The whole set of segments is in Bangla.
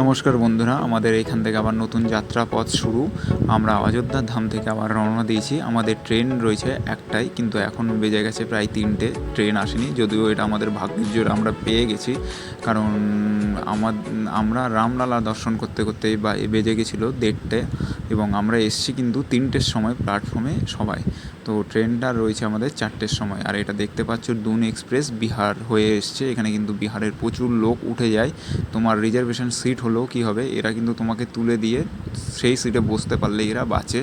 নমস্কার বন্ধুরা, আমাদের এখান থেকে আবার নতুন যাত্রা পথ শুরু। আমরা অযোধ্যার ধাম থেকে আবার রওনা দিয়েছি। আমাদের ট্রেন রয়েছে একটাই, কিন্তু এখন বেজে গেছে প্রায় তিনটে। ট্রেন আসেনি, যদিও এটা আমাদের ভাগ্যের জোর আমরা পেয়ে গেছি। কারণ আমার, আমরা রামলালা দর্শন করতে করতে বা বেজে গেছিল দেড়টে, এবং আমরা এসছি কিন্তু তিনটের সময় প্ল্যাটফর্মে সবাই। তো ট্রেনটা রয়েছে আমাদের চারটের সময়। আর এটা দেখতে পাচ্ছ, দুন এক্সপ্রেস বিহার হয়ে এসছে। এখানে কিন্তু বিহারের প্রচুর লোক উঠে যায়। তোমার রিজার্ভেশন সিট হলেও কী হবে, এরা কিন্তু তোমাকে তুলে দিয়ে সেই সিটে বসতে পারলে এরা বাঁচে।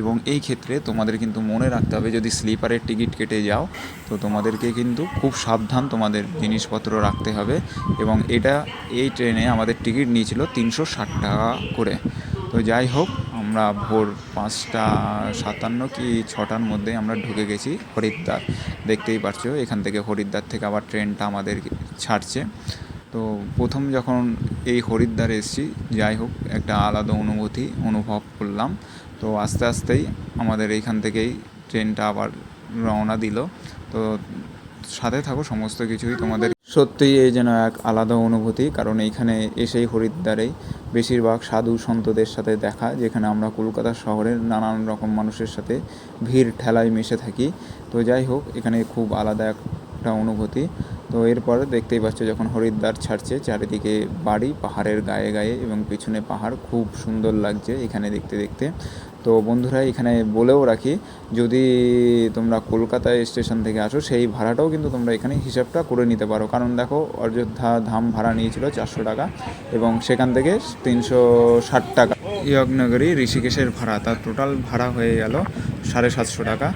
এবং এই ক্ষেত্রে তোমাদের কিন্তু মনে রাখতে হবে, যদি স্লিপারের টিকিট কেটে যাও, তো তোমাদেরকে কিন্তু খুব সাবধান তোমাদের জিনিসপত্র রাখতে হবে। এবং এটা এই ট্রেনে আমাদের টিকিট নিয়েছিল তিনশো ষাট টাকা করে। তো যাই হোক আমরা ভোর পাঁচটা সাতান্ন কি ছটার মধ্যে আমরা ঢুকে গেছি হরিদ্বার। দেখতেই পারছ, এখান থেকে হরিদ্বার থেকে আবার ট্রেনটা আমাদের ছাড়ছে। তো প্রথম যখন এই হরিদ্বার এসেছি, যাই হোক, একটা আলাদা অনুভূতি অনুভব করলাম। তো আস্তে আস্তেই আমাদের এইখান থেকেই ট্রেনটা আবার রওনা দিল। তো সাথে থাকো, সমস্ত কিছুই তোমাদের। সত্যিই এই যেন এক আলাদা অনুভূতি, কারণ এইখানে এসেই হরিদ্বারেই বেশিরভাগ সাধু সন্তদের সাথে দেখা, যেখানে আমরা কলকাতা শহরের নানান রকম মানুষের সাথে ভিড়, ঠেলায় মিশে থাকি। তো যাই হোক, এখানে খুব আলাদা একটা অনুভূতি। তো এরপর দেখতেই পাচ্ছ যখন হরিদ্বার ছাড়ছে, চারিদিকে বাড়ি, পাহাড়ের গায়ে গায়ে এবং পিছনে পাহাড়, খুব সুন্দর লাগছে এখানে দেখতে দেখতে। তো বন্ধুরা, এখানে বলেও রাখি, যদি তোমরা কলকাতা স্টেশন থেকে আসো, সেই ভাড়াটাও কিন্তু তোমরা এখানে হিসাবটা করে নিতে পারো। কারণ দেখো, অযোধ্যা ধাম ভাড়া নিয়েছিল চারশো টাকা এবং সেখান থেকে তিনশো ষাট টাকা। ইয়গনগরী ঋষিকেশের ভাড়া, তার টোটাল ভাড়া হয়ে গেল সাড়ে সাতশো টাকা।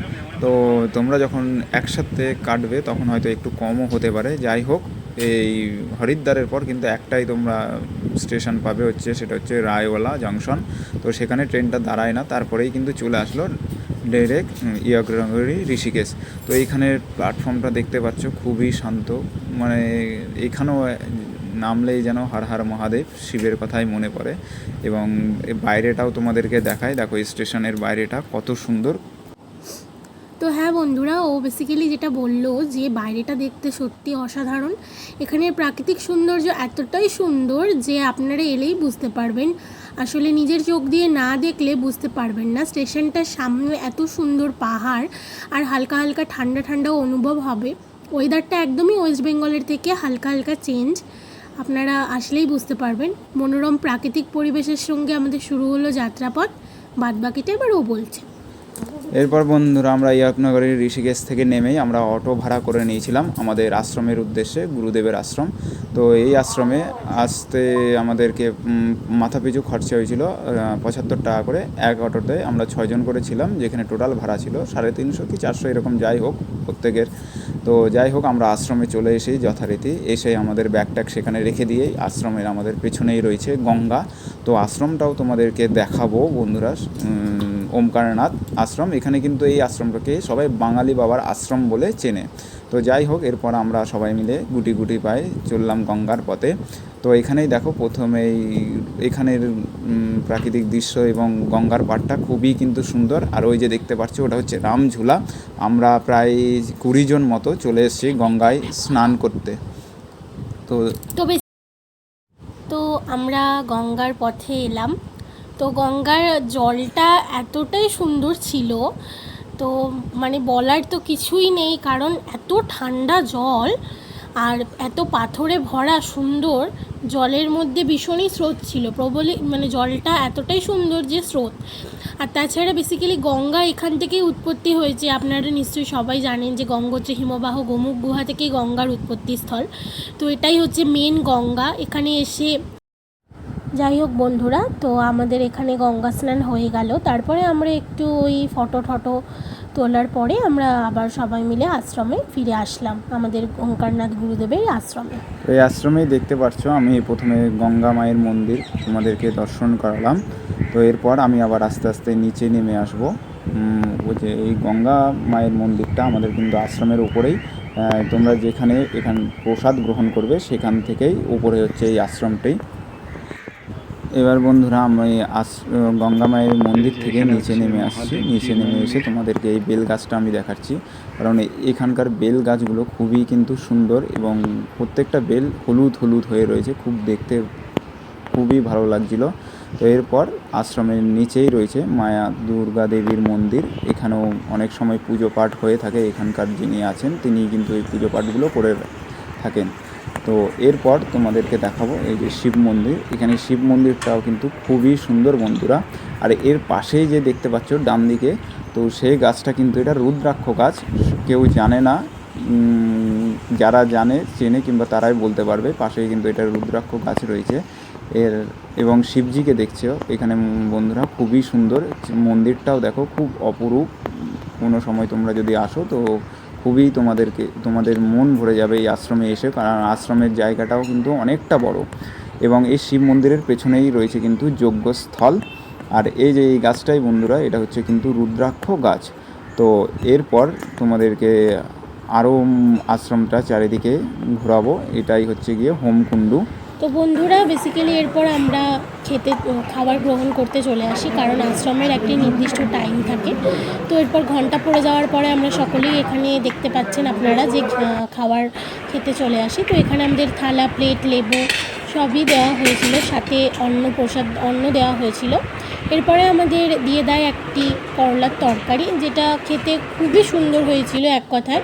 তো তোমরা যখন একসাথে কাটবে, তখন হয়তো একটু কমও হতে পারে। যাই হোক এই হরিদ্বারের পর কিন্তু একটাই তোমরা স্টেশন পাবে হচ্ছে, সেটা হচ্ছে রায়ওয়ালা জংশন। তো সেখানে ট্রেনটা দাঁড়ায় না, তারপরেই কিন্তু চলে আসলো ডাইরেক্ট ইয়াগ্রী ঋষিকেশ। তো এইখানের প্ল্যাটফর্মটা দেখতে পাচ্ছ, খুবই শান্ত। মানে এখানেও নামলেই যেন হার হার মহাদেব শিবের কথাই মনে পড়ে। এবং বাইরেটাও তোমাদেরকে দেখায়, দেখো স্টেশনের বাইরেটা কত সুন্দর। তো হ্যাঁ বন্ধুরা, ও বেসিক্যালি যেটা বলল যে বাইরেটা দেখতে সত্যি অসাধারণ। এখানের প্রাকৃতিক সৌন্দর্য এতটাই সুন্দর যে আপনারা এলেই বুঝতে পারবেন। আসলে নিজের চোখ দিয়ে না দেখলে বুঝতে পারবেন না। স্টেশনটার সামনে এত সুন্দর পাহাড় আর হালকা হালকা ঠান্ডা ঠান্ডাও অনুভব হবে। ওয়েদারটা একদমই ওয়েস্ট বেঙ্গলের থেকে হালকা হালকা চেঞ্জ। আপনারা আসলেই বুঝতে পারবেন। মনোরম প্রাকৃতিক পরিবেশের সঙ্গে আমাদের শুরু হলো যাত্রাপথ। বাদবাকিটা এবার ও বলছে। এরপর বন্ধুরা আমরা ইয়াকনগরের ঋষিকেশ থেকে নেমেই আমরা অটো ভাড়া করে নিয়েছিলাম আমাদের আশ্রমের উদ্দেশ্যে, গুরুদেবের আশ্রম। তো এই আশ্রমে আসতে আমাদেরকে মাথাপিছু খরচা হয়েছিল পঁচাত্তর টাকা করে। এক অটোতে আমরা ছয়জন করেছিলাম যেখানে টোটাল ভাড়া ছিল সাড়ে তিনশো কি চারশো এরকম যাই হোক প্রত্যেকের। তো যাই হোক, আমরা আশ্রমে চলে এসেই যথারীতি এসে আমাদের ব্যাগ ট্যাগ সেখানে রেখে দিয়েই আশ্রমের আমাদের পেছনেই রয়েছে গঙ্গা। তো আশ্রমটাও তোমাদেরকে দেখাবো বন্ধুরা ওমকারনাথ আশ্রম। এখানে কিন্তু এই আশ্রমটাকে সবাই বাঙালি বাবার আশ্রম বলে চেনে। তো যাই হোক, এরপর আমরা সবাই মিলে গুটি গুটি পায়ে চললাম গঙ্গার পথে। তো এখানেই দেখো, প্রথমেই এখানের প্রাকৃতিক দৃশ্য এবং গঙ্গার পাড়টা খুবই কিন্তু সুন্দর। আর ওই যে দেখতে পাচ্ছ, ওটা হচ্ছে রামঝুলা। আমরা প্রায় কুড়ি জন মতো চলে এসেছি গঙ্গায় স্নান করতে। তো তো আমরা গঙ্গার পথে এলাম। তো গঙ্গার জলটা এতটাই সুন্দর ছিল, তো মানে বলার তো কিছুই নেই কারণ এত ঠান্ডা জল আর এত পাথরে ভরা সুন্দর জলের মধ্যে ভীষণই স্রোত ছিল প্রবলই মানে জলটা এতটাই সুন্দর যে স্রোত। আর তাছাড়া বেসিক্যালি গঙ্গা এখান থেকেই উৎপত্তি হয়েছে, আপনারা নিশ্চয়ই সবাই জানেন যে গঙ্গোত্রী হিমবাহ গোমুখ গুহা থেকেই গঙ্গার উৎপত্তি স্থল তো এটাই হচ্ছে মেন গঙ্গা, এখানে এসে যাই হোক বন্ধুরা, তো আমাদের এখানে গঙ্গা স্নান হয়ে গেল। তারপরে আমরা একটু ওই ফটো টটো তোলার পরে আমরা আবার সবাই মিলে আশ্রমে ফিরে আসলাম, আমাদের ওঙ্কারনাথ গুরুদেবের আশ্রমে। এই আশ্রমেই দেখতে পাচ্ছ আমি প্রথমে গঙ্গা মায়ের মন্দির তোমাদেরকে দর্শন করালাম। তো এরপর আমি আবার আস্তে আস্তে নিচে নেমে আসব। ওই যে এই গঙ্গা মায়ের মন্দিরটা আমাদের কিন্তু আশ্রমের উপরেই। তোমরা যেখানে এখান প্রসাদ গ্রহণ করবে, সেখান থেকেই উপরে হচ্ছে এই আশ্রমটাই এবার বন্ধুরা আমি আস গঙ্গা মায়ের মন্দির থেকে নিচে নেমে আসছি। নিচে নেমে এসে তোমাদেরকে এই বেল গাছটা আমি দেখাচ্ছি। কারণ এখানকার বেল গাছগুলো খুবই কিন্তু সুন্দর এবং প্রত্যেকটা বেল হলুদ হলুদ হয়ে রয়েছে। খুব দেখতে খুবই ভালো লাগছিল। তো এরপর আশ্রমের নিচেই রয়েছে মায়া দুর্গা দেবীর মন্দির। এখানেও অনেক সময় পুজো পাঠ হয়ে থাকে। এখানকার যিনি আছেন তিনি কিন্তু এই পুজো পাঠগুলো করে থাকেন। তো এরপর তোমাদেরকে দেখাবো এই যে শিব মন্দির। এখানে শিব মন্দিরটাও কিন্তু খুবই সুন্দর বন্ধুরা। আর এর পাশেই যে দেখতে পাচ্ছ ডান দিকে, তো সেই গাছটা কিন্তু এটা রুদ্রাক্ষ গাছ। কেউ জানে না যারা জানে, চেনে কিংবা তারাই বলতে পারবে। পাশেই কিন্তু এটা রুদ্রাক্ষ গাছ রয়েছে। এর, এবং শিবজিকে দেখছ এখানে বন্ধুরা খুবই সুন্দর। মন্দিরটাও দেখো, খুব অপরূপ। কোনো সময় তোমরা যদি আসো, তো খুবই তোমাদেরকে, তোমাদের মন ভরে যাবে এই আশ্রমে এসে, কারণ আশ্রমের জায়গাটাও কিন্তু অনেকটা বড় এবং এই শিব মন্দিরের পেছনেই রয়েছে কিন্তু যজ্ঞস্থল। আর এই যে এই গাছটাই বন্ধুরা, এটা হচ্ছে কিন্তু রুদ্রাক্ষ গাছ। তো এরপর তোমাদেরকে আরও আশ্রমটা চারিদিকে ঘোরাবো, এটাই হচ্ছে গিয়ে হোমকুণ্ডু। তো বন্ধুরা বেসিক্যালি এরপর আমরা খেতে, খাবার গ্রহণ করতে চলে আসি, কারণ আশ্রমের একটি নির্দিষ্ট টাইম থাকে। তো এরপর ঘণ্টা পড়ে যাওয়ার পরে আমরা সকলেই এখানে দেখতে পাচ্ছেন আপনারা যে খাবার খেতে চলে আসি। তো এখানে আমাদের থালা প্লেট লেবু সবই দেওয়া হয়েছিল, সাথে অন্ন প্রসাদ, অন্ন দেওয়া হয়েছিল। এরপরে আমাদের দিয়ে দেয় একটি করলার তরকারি, যেটা খেতে খুবই সুন্দর হয়েছিল এক কথায়।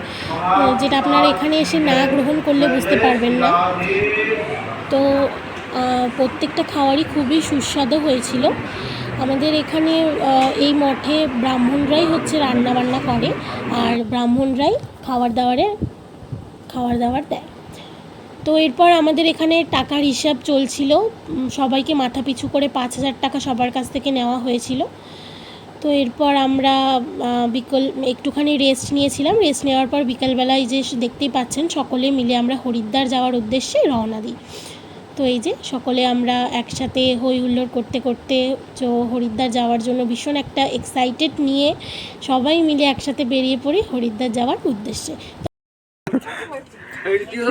যেটা আপনারা এখানে এসে না গ্রহণ করলে বুঝতে পারবেন না। তো প্রত্যেকটা খাবারই খুবই সুস্বাদু হয়েছিল। আমাদের এখানে এই মঠে ব্রাহ্মণরাই হচ্ছে রান্না বান্না করে, আর ব্রাহ্মণরাই খাবার দাবারে খাবার দাবার দেয়। তো এরপর আমাদের এখানে টাকার হিসাব চলছিল সবাইকে মাথা পিছু করে পাঁচ হাজার টাকা সবার কাছ থেকে নেওয়া হয়েছিল। তো এরপর আমরা বিকল, একটুখানি রেস্ট নিয়েছিলাম। রেস্ট নেওয়ার পর বিকালবেলায় যে দেখতেই পাচ্ছেন, সকলে মিলে আমরা হরিদ্বার যাওয়ার উদ্দেশ্যে রওনা দিই। তো এই যে সকলে আমরা একসাথে হই হুল্লোড় করতে করতে তো হরিদ্বার যাওয়ার জন্য ভীষণ একটা এক্সাইটেড নিয়ে সবাই মিলে একসাথে বেরিয়ে পড়ি হরিদ্বার যাওয়ার উদ্দেশ্যে।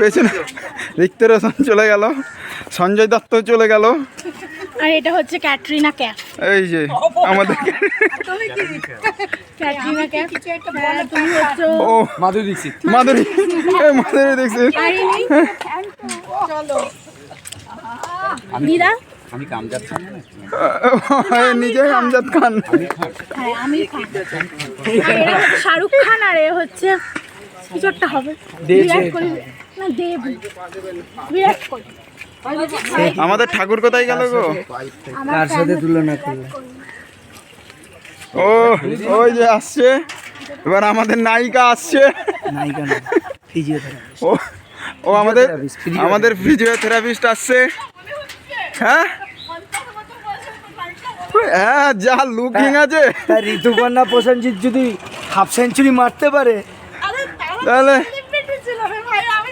পেছনে রিক্ত রোশন চলে গেল সঞ্জয় দত্ত চলে গেল। আর এটা হচ্ছে ক্যাটরিনা ক্যাফ। এই যে আমাদের ক্যাটরিনা ক্যাফ। তুমি হচ্ছে ও মাধুরী দীক্ষিত মাধুরী এই মাধুরী দীক্ষিত দিদা? নিজে আমজাদ খান। হ্যাঁ আমি শাহরুখ খান আর এ হচ্ছে কিছু একটা হবে। বিরাট কোহলি। না দেব। বিরাট কোহলি। আমাদের ঠাকুর কোথায় গেল গো? কার সাথে তুলনা করলে ও ওই যে আসছে। এবার আমাদের নায়িকা আসছে। নায়িকা ও আমাদের আমাদের ফিজিওথেরাপিস্ট আসছে। হ্যাঁ? হ্যাঁ যা লুকিং আছে তাই ঋতুপর্ণা প্রসেনজিৎ যদি হাফ সেঞ্চুরি মারতে পারে। তাহলে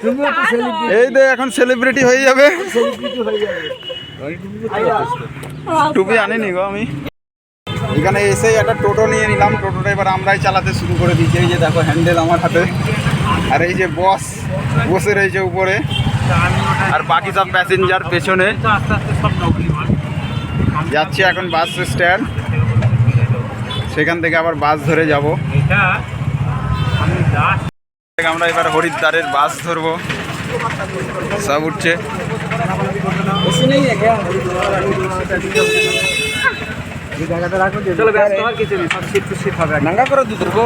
তো এই দে এখন সেলিব্রিটি হয়ে যাবে। সেলিব্রিটি হয়ে যাবে। টুপি আনিনি গো আমি। এখানে এসেই একটা টোটো নিয়ে নিলাম। টোটোটা এবার আমরাই চালাতে শুরু করে দিয়েছি। এই যে দেখো হ্যান্ডেল আমার হাতে। আর এই যে বস বসে রয়েছে উপরে। আর বাকি সব প্যাসেঞ্জার পেছনে। যাচ্ছি এখন বাস স্ট্যান্ড সেখান থেকে আবার বাস ধরে যাব। আমরা এবার হরিদ্বারের বাস ধরবো। সব উঠছে। চলো ব্যস্ত হওয়ার কিছু নেই সব টু সিট হবে নাঙ্গা করে দুধ দেবো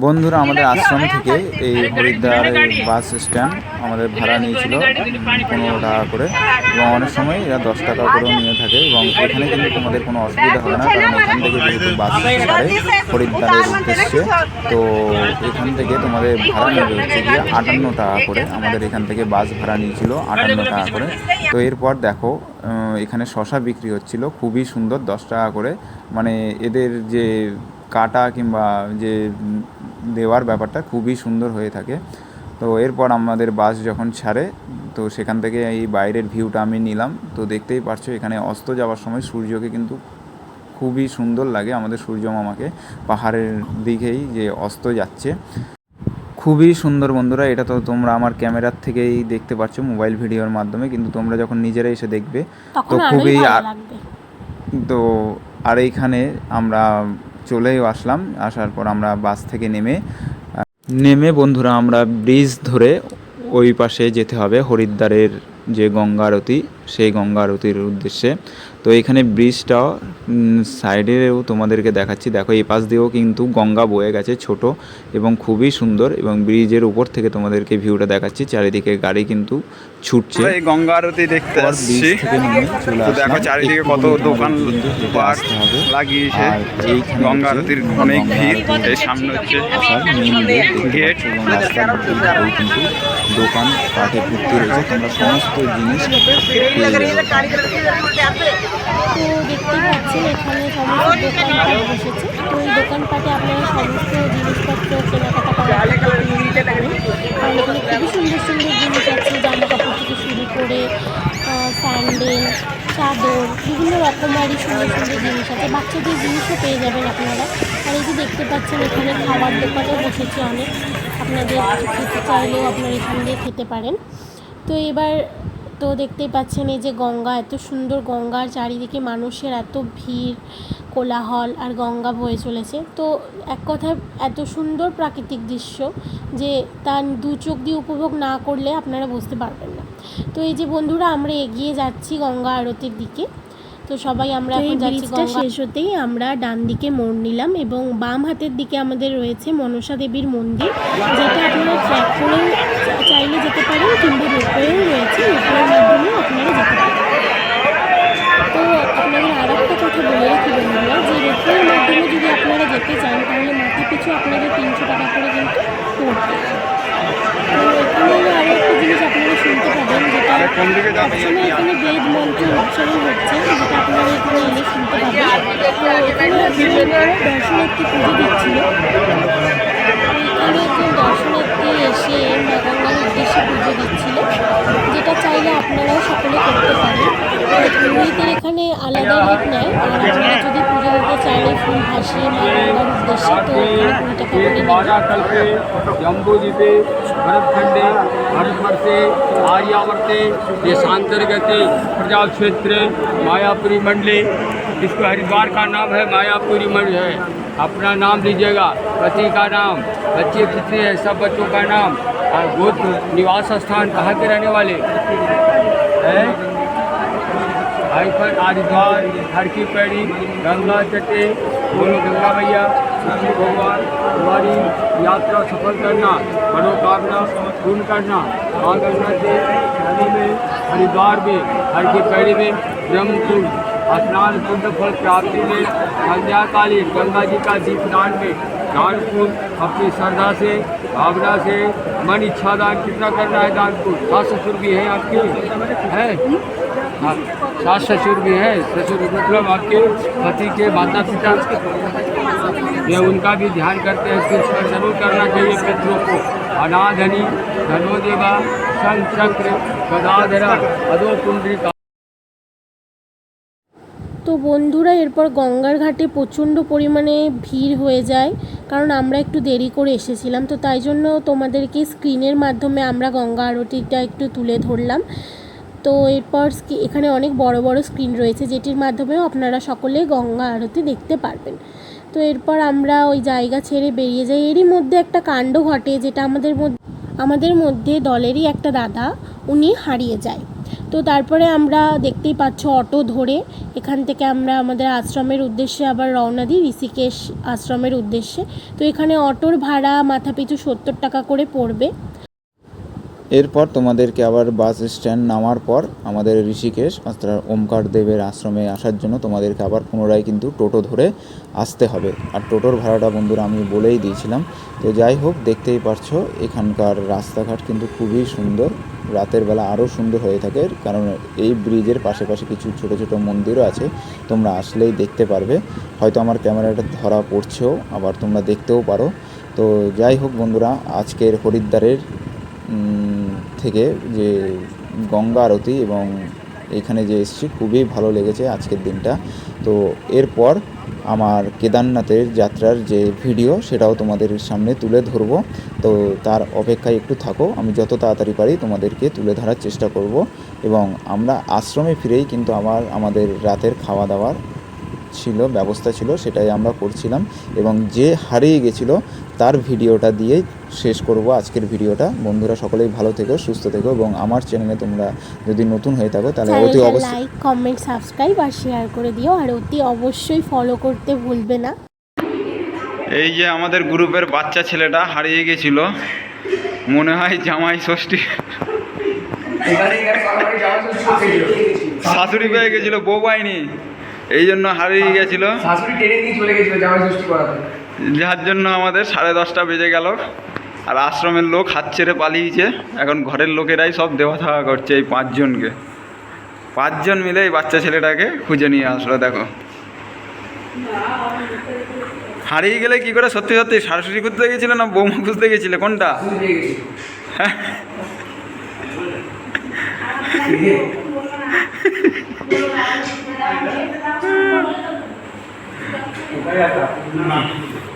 বন্ধুরা আমাদের আশ্রম থেকে এই হরিদ্বারের বাস স্ট্যান্ড আমাদের ভাড়া নিয়েছিল পনেরো টাকা করে। এবং অনেক সময় এরা দশ টাকা করেও নিয়ে থাকে এবং এখানে কিন্তু তোমাদের কোনো অসুবিধা হবে না কারণ এখান থেকে যেহেতু বাস ছাড়ে হরিদ্বারের উদ্দেশ্যে। তো এখান থেকে তোমাদের ভাড়া নেবে হচ্ছে গিয়ে আটান্ন টাকা করে। আমাদের এখান থেকে বাস ভাড়া নিয়েছিল আটান্ন টাকা করে। তো এরপর দেখো এখানে শশা বিক্রি হচ্ছিল। খুবই সুন্দর দশ টাকা করে। মানে এদের যে কাটা কিংবা যে দেওয়ার ব্যাপারটা খুবই সুন্দর হয়ে থাকে। তো এরপর আমাদের বাস যখন ছাড়ে তো সেখান থেকে এই বাইরের ভিউটা আমি নিলাম। তো দেখতেই পারছ এখানে অস্ত যাওয়ার সময় সূর্যকে কিন্তু খুবই সুন্দর লাগে আমাদের সূর্য মামাকে পাহাড়ের দিকেই যে অস্ত যাচ্ছে। খুবই সুন্দর বন্ধুরা এটা তো তোমরা আমার ক্যামেরার থেকেই দেখতে পাচ্ছ মোবাইল ভিডিওর মাধ্যমে কিন্তু তোমরা যখন নিজেরা এসে দেখবে তো খুবই তো আর এইখানে আমরা চলেও আসলাম। আসার পর আমরা বাস থেকে নেমে নেমে বন্ধুরা আমরা ব্রিজ ধরে ওই পাশে যেতে হবে, হরিদ্বারের যে গঙ্গা আরতি সেই গঙ্গা আরতির উদ্দেশ্যে। তো এখানে ব্রিজটা সাইডেও তোমাদেরকে দেখাচ্ছি। দেখো এই পাশ দিয়েও কিন্তু গঙ্গা বয়ে গেছে ছোট এবং খুবই সুন্দর এবং ব্রিজের উপর থেকে তোমাদেরকে ভিউটা দেখাচ্ছি। চারিদিকে গাড়ি কিন্তু ছুটছে। এই গঙ্গা আরতি দেখতে আসছি। দেখো চারিদিকে কত দোকান পাট লাগিয়েছে। গঙ্গা আরতির অনেক ভিড়। এই সামনে হচ্ছে গেট কিন্তু দোকান পাটে ভর্তি রয়েছে। তোমরা সমস্ত জিনিস তো দেখতেই পাচ্ছেন, এখানে সমস্ত দোকানপাট বসেছে। তো এই দোকানপাটে আপনারা সমস্ত জিনিসপত্র, কেনাকাটা কারণ এখানে খুবই সুন্দর সুন্দর জিনিস আছে জামা কাপড় থেকে শুরু করে স্যান্ডেল, চাদর, বিভিন্ন রকমারি সুন্দর সুন্দর জিনিস আছে। বাচ্চাদের জিনিসও পেয়ে যাবেন আপনারা। আর এই যে দেখতে পাচ্ছেন, এখানে খাবার দোকানও বসেছে অনেক। আপনাদের খেতে চাইলেও আপনারা এখান দিয়ে খেতে পারেন। তো এবার তো দেখতেই পাচ্ছেন এই যে গঙ্গা এত সুন্দর গঙ্গার চারিদিকে মানুষের এত ভিড় কোলাহল আর গঙ্গা বয়ে চলেছে। তো এক কথায় এত সুন্দর প্রাকৃতিক দৃশ্য যে তার দু চোখ দিয়ে উপভোগ না করলে আপনারা বুঝতে পারবেন না। তো এই যে বন্ধুরা আমরা এগিয়ে যাচ্ছি গঙ্গা আরতির দিকে। তো সবাই আমরা এখন যাচ্ছি শেষ হতেই আমরা ডান দিকে মোড় নিলাম এবং বাম হাতের দিকে আমাদের রয়েছে মনসা দেবীর মন্দির যেটা আপনারা ট্র্যাক করেও চাইলে যেতে পারেন কিংবা রোপওয়েও রয়েছে রোপওয়ের মাধ্যমেও আপনারা যেতে পারেন। তো আপনাদের আর একটা কথা বলে রাখি বন্ধুরা যে রোপওয়ের মাধ্যমে যদি আপনারা যেতে চান তাহলে মাথা পিছু আপনাদের তিনশো টাকা করে কিন্তু পড়বে। তো এখানে আরও একটা জিনিস আপনারা শুনতে পাবেন যেটা কোন সবসময় এখানে বেদ মন্ত্র উচ্চারণ হচ্ছে যেটা আপনারা এখানে এলে শুনতে পাবেন। তো এখানে দর্শনার্থী পুজো দিচ্ছিল। এখানে তো পুরোহিতের এখানে আলাদা রেট নেয় আর আপনারা যদি পুজো দিতে চাইলে ফুল ভাসিয়ে মা গঙ্গার উদ্দেশ্যে তো এখানে কুড়ি টাকা করে নেবে महाकल्पे जम्बूद्वीपे भरतखंडे भारतवर्षे आर्यावर्ते देशांतर्गते प्रजा क्षेत्र मायापुरी मंडली इसको हरिद्वार का नाम है मायापुरी मंडल है अपना नाम लीजिएगा पति का नाम बच्चे कितने हैं सब बच्चों का नाम और गोत्र निवास स्थान कहाँ के रहने वाले हैं हरिद्वार हर की पैड़ी गंगा तटे बोलो गंगा मैया श्री भगवान हमारी यात्रा सफल करना मनोकामना पूर्ण करना माँ गंगा के नदी में हरिद्वार में हर की पैड़ी में ब्रह्मकुंड स्नान शुद्ध फल प्राप्ति में संध्याकालीन गंगा जी का दीपदान में दान अपनी श्रद्धा से भावना से मन इच्छा दान कितना करना है दान पुण्य सास ससुर भी है आपके? हाँ, सास ससुर भी है ससुर मतलब आपके पति के माता पिता ये उनका भी ध्यान करते हैं कृष्ण जरूर करना चाहिए पितरों को अनाधनी धनोदेवा शंख चक्र गदाधरा अदो कुंडली তো বন্ধুরা এরপর গঙ্গার ঘাটে প্রচণ্ড পরিমাণে ভিড় হয়ে যায় কারণ আমরা একটু দেরি করে এসেছিলাম তো তাই জন্য তোমাদেরকে স্ক্রিনের মাধ্যমে আমরা গঙ্গা আরতিটা একটু তুলে ধরলাম তো এরপর এখানে অনেক বড় বড় স্ক্রিন রয়েছে, যেটির মাধ্যমেও আপনারা সকলে গঙ্গা আরতি দেখতে পারবেন। তো এরপর আমরা ওই জায়গা ছেড়ে বেরিয়ে যাই। এরই মধ্যে একটা কাণ্ড ঘটে, যেটা আমাদের মধ্যে আমাদের মধ্যে দলেরই একটা দাদা, উনি হারিয়ে যায়। তো তারপরে আমরা দেখতেই পাচ্ছ অটো ধরে, এখান থেকে আমরা আমাদের আশ্রমের উদ্দেশ্যে আবার রওনা দিই, ঋষিকেশ আশ্রমের উদ্দেশ্যে। তো এখানে অটোর ভাড়া মাথাপিছু সত্তর টাকা করে পড়বে। এরপর তোমাদেরকে আবার বাস স্ট্যান্ড নামার পর আমাদের ঋষিকেশ অর্থাৎ ওমকার দেবের আশ্রমে আসার জন্য তোমাদেরকে আবার পুনরায় কিন্তু টোটো ধরে আসতে হবে। আর টোটোর ভাড়াটা বন্ধুরা আমি বলেই দিয়েছিলাম। তো যাই হোক, দেখতেই পারছ, এখানকার রাস্তাঘাট কিন্তু খুবই সুন্দর। রাতের বেলা আরও সুন্দর হয়ে থাকে, কারণ এই ব্রিজের পাশাপাশি কিছু ছোট ছোট মন্দিরও আছে। তোমরা আসলেই দেখতে পারবে। হয়তো আমার ক্যামেরাটা ধরা পড়ছেও, আবার তোমরা দেখতেও পারো। তো যাই হোক বন্ধুরা, আজকের হরিদ্বারের থেকে যে গঙ্গা আরতি এবং এখানে যে এসেছি, খুবই ভালো লেগেছে আজকের দিনটা। তো এরপর আমার কেদারনাথের যাত্রার যে ভিডিও, সেটাও তোমাদের সামনে তুলে ধরবো। তো তার অপেক্ষায় একটু থাকো, আমি যত তাড়াতাড়ি পারি তোমাদেরকে তুলে ধরার চেষ্টা করব এবং আমরা আশ্রমে ফিরেই কিন্তু আমার, আমাদের রাতের খাওয়া দাওয়ার ছিল, ব্যবস্থা ছিল, সেটাই আমরা করছিলাম এবং যে হারিয়ে গেছিল, তার ভিডিওটা দিয়েই শেষ করব আজকের ভিডিওটা। বন্ধুরা সকলেই ভালো থেকো সুস্থ থেকো এবং আমার চ্যানেলে তোমরা যদি নতুন হয়ে থাকো তাহলে অতি অবশ্যই লাইক কমেন্ট সাবস্ক্রাইব আর শেয়ার করে দিও আর অতি অবশ্যই ফলো করতে ভুলবে না। এই যে আমাদের গ্রুপের বাচ্চা ছেলেটা হারিয়ে গেছিল। মনে হয় জামাই ষষ্ঠী। শাশুড়ি পেয়ে গেছিল বউ পায়নি। এই জন্য হারিয়ে গেছিল। শাশুড়ি টেনে নিয়ে চলে গেছিল জামাই ষষ্ঠী করাতে যার জন্য আমাদের সাড়ে দশটা বেজে গেল। আর আশ্রমের লোক হাত ছেড়ে পালিয়েছে। এখন ঘরের লোকেরাই সব দেওয়া থাকা করছে এই পাঁচজনকে। পাঁচজন মিলে এই বাচ্চা ছেলেটাকে খুঁজে নিয়ে আসলো, দেখো। হারিয়ে গেলে কি করে? সত্যি সত্যি, শাশুড়ি খুঁজতে গেছিলে না বৌমা খুঁজতে গেছিলে? কোনটা? গেছিল